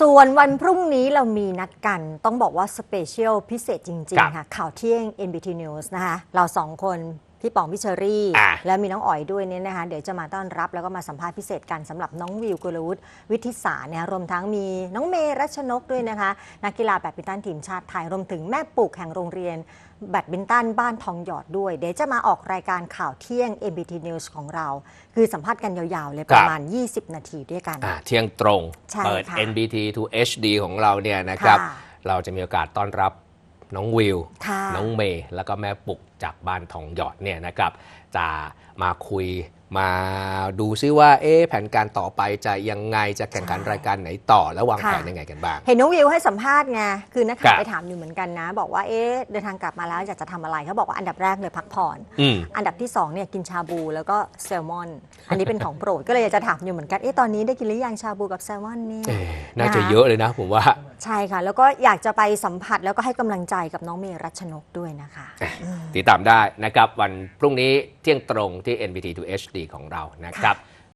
ส่วนวันพรุ่งนี้เรามีนัดกันต้องบอกว่าสเปเชียลพิเศษจริงครับๆค่ะ ข่าวเที่ยง NBT News นะคะ เราสองคน พี่ป๋องพี่เชอรี่ อะ แล้วมีน้องอ๋อยด้วยเนี่ยนะคะเดี๋ยวจะมาต้อนรับแล้วก็มาสัมภาษณ์พิเศษกันสำหรับน้องวิวกุลวุฒิวิทิสาเนี่ยรวมทั้งมีน้องเมย์รัชนกด้วยนะคะ นักกีฬาแบดมินตันทีมชาติไทยรวมถึงแม่ปลูกแห่งโรงเรียน แบดมินตันบ้านทองหยอดด้วย เดี๋ยวจะมาออกรายการข่าวเที่ยง NBT News ของเรา คือสัมภาษณ์กันยาวๆเลยประมาณ 20 นาทีด้วยกัน อ่าเที่ยงตรง ใช่เปิด ค่ะ NBT to HD ของเราเนี่ยนะครับ ค่ะเราจะมีโอกาสต้อนรับ น้องวิวค่ะน้องเมย์แล้วก็แม่ปุกจากบ้านทองหยอดเนี่ยนะครับ จะมาคุยมาดูซิว่าเอ๊ะแผนการต่อไปจะยังไงจะแข่งขันใช่รายการไหนต่อแล้ววางค่ะแผนยังไงกันบ้าง เห็นน้องวิวให้สัมภาษณ์ไงคือนักครัข่าวบไปถามอยู่เหมือนกันนะ บอกว่าเอ๊ะเดินทางกลับมาแล้วอยากจะทำอะไรเขาบอกว่าอันดับแรกเลยพักผ่อนอืมอันดับที่2เนี่ยกินชาบูแล้วก็แซลมอน อันนี้เป็นของโปรดก็เลยอยากจะถามอยู่เหมือนกันเอ๊ะตอนนี้ได้กินหรือยังชาบูกับแซลมอนเนี่ยเอ๊ะน่าจะนะคะเยอะเลยนะผมว่า ใช่ค่ะ แล้วก็อยากจะไปสัมผัสแล้วก็ให้กำลังใจกับน้องเมย์รัชนกด้วยนะคะติดตามได้นะครับ วันพรุ่งนี้เที่ยงตรงที่ NBT to HD ของเรานะครับค่ะ